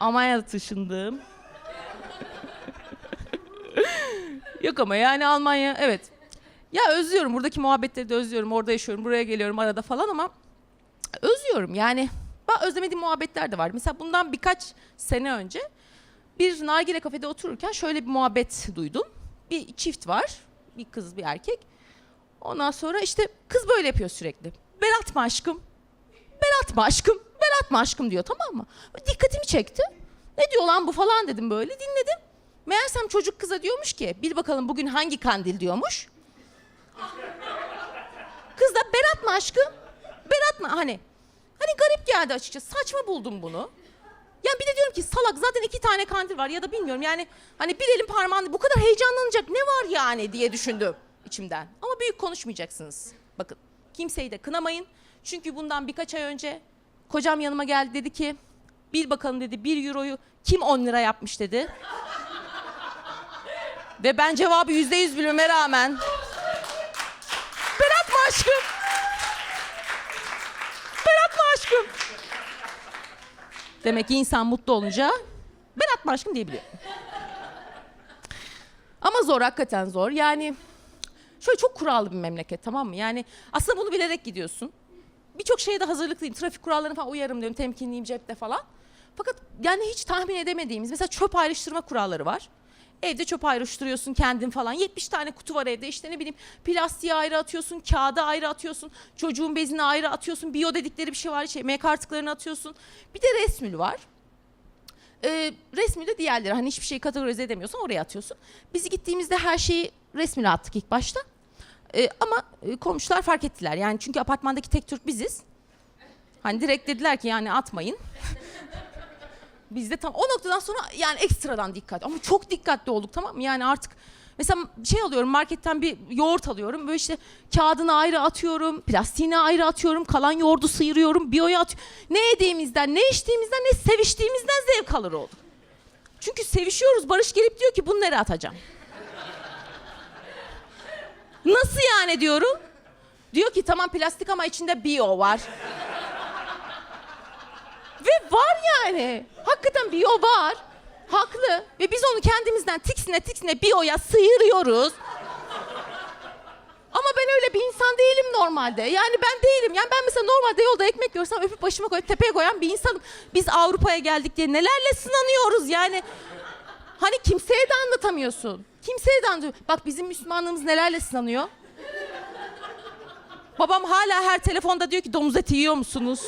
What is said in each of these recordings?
Almanya'da taşındım. Yok ama yani Almanya evet. Ya özlüyorum buradaki muhabbetleri de özlüyorum. Orada yaşıyorum, buraya geliyorum arada falan ama özlüyorum yani. Ben özlemediğim muhabbetler de var. Mesela bundan birkaç sene önce bir nargile kafede otururken şöyle bir muhabbet duydum. Bir çift var. Bir kız bir erkek. Ondan sonra işte kız böyle yapıyor sürekli. Berat mı aşkım? Mı aşkım? Berat mı aşkım diyor tamam mı? Dikkatimi çekti. Ne diyor lan bu falan dedim böyle dinledim. Meğersem çocuk kıza diyormuş ki bil bakalım bugün hangi kandil diyormuş. Kız da Berat mı aşkım? Berat mı? Hani hani garip geldi açıkçası. Saçma buldum bunu. Ya bir de diyorum ki salak zaten iki tane kandil var ya da bilmiyorum yani hani bir elin parmağında bu kadar heyecanlanacak ne var yani diye düşündüm içimden. Ama büyük konuşmayacaksınız. Bakın kimseyi de kınamayın. Çünkü bundan birkaç ay önce kocam yanıma geldi dedi ki bil bakalım dedi bir euroyu kim 10 lira yapmış dedi. Ve ben cevabı yüzde yüz bilmeme rağmen Berat mı aşkım? Berat mı aşkım? Demek ki insan mutlu olunca Berat mı aşkım diyebiliyor. Ama zor hakikaten zor. Yani şöyle çok kurallı bir memleket tamam mı? Yani aslında bunu bilerek gidiyorsun. Birçok şeye de hazırlıklıyım. Trafik kurallarına falan uyarım diyorum. Temkinliyim cepte falan. Fakat yani hiç tahmin edemediğimiz mesela çöp ayrıştırma kuralları var. Evde çöp ayrıştırıyorsun kendin falan. 70 tane kutu var evde işte ne bileyim plastiği ayrı atıyorsun, kağıdı ayrı atıyorsun, çocuğun bezini ayrı atıyorsun, biyo dedikleri bir şey var, şey, M kartıklarını atıyorsun. Bir de resmül var. Ee, resmü de diğerleri hani hiçbir şeyi kategorize edemiyorsan oraya atıyorsun. Biz gittiğimizde her şeyi resmüle attık ilk başta. Ee, ama e, komşular fark ettiler. Yani çünkü apartmandaki tek Türk biziz. Hani direkt dediler ki yani atmayın. Biz de tam o noktadan sonra yani ekstradan dikkat. Ama çok dikkatli olduk tamam mı? Yani artık mesela şey alıyorum marketten bir yoğurt alıyorum. Böyle işte kağıdını ayrı atıyorum, plastiğini ayrı atıyorum, kalan yoğurdu sıyırıyorum, biyoya atıyorum. Ne yediğimizden, ne içtiğimizden, ne seviştiğimizden zevk alır olduk. Çünkü sevişiyoruz. Barış gelip diyor ki bunu nereye atacağım? Nasıl yani diyorum. Diyor ki tamam plastik ama içinde biyo var. Ve var yani. Hakikaten biyo var. Haklı. Ve biz onu kendimizden tiksine tiksine biyoya sıyırıyoruz. Ama ben öyle bir insan değilim normalde. Yani ben değilim. Yani ben mesela normalde yolda ekmek görsem öpüp başıma koyup tepeye koyan bir insanım. Biz Avrupa'ya geldik diye nelerle sınanıyoruz yani. Hani kimseye de anlatamıyorsun. Kimseye de anlatamıyorsun. Bak bizim Müslümanlığımız nelerle sınanıyor. Babam hala her telefonda diyor ki domuz eti yiyor musunuz?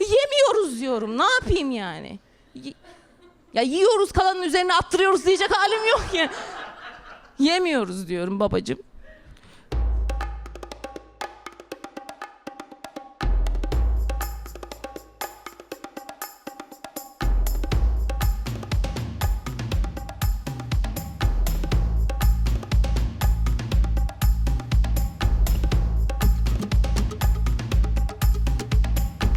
Yemiyoruz diyorum. Ne yapayım yani? Ya yiyoruz kalanın üzerine attırıyoruz diyecek halim yok ya. Yemiyoruz diyorum babacığım.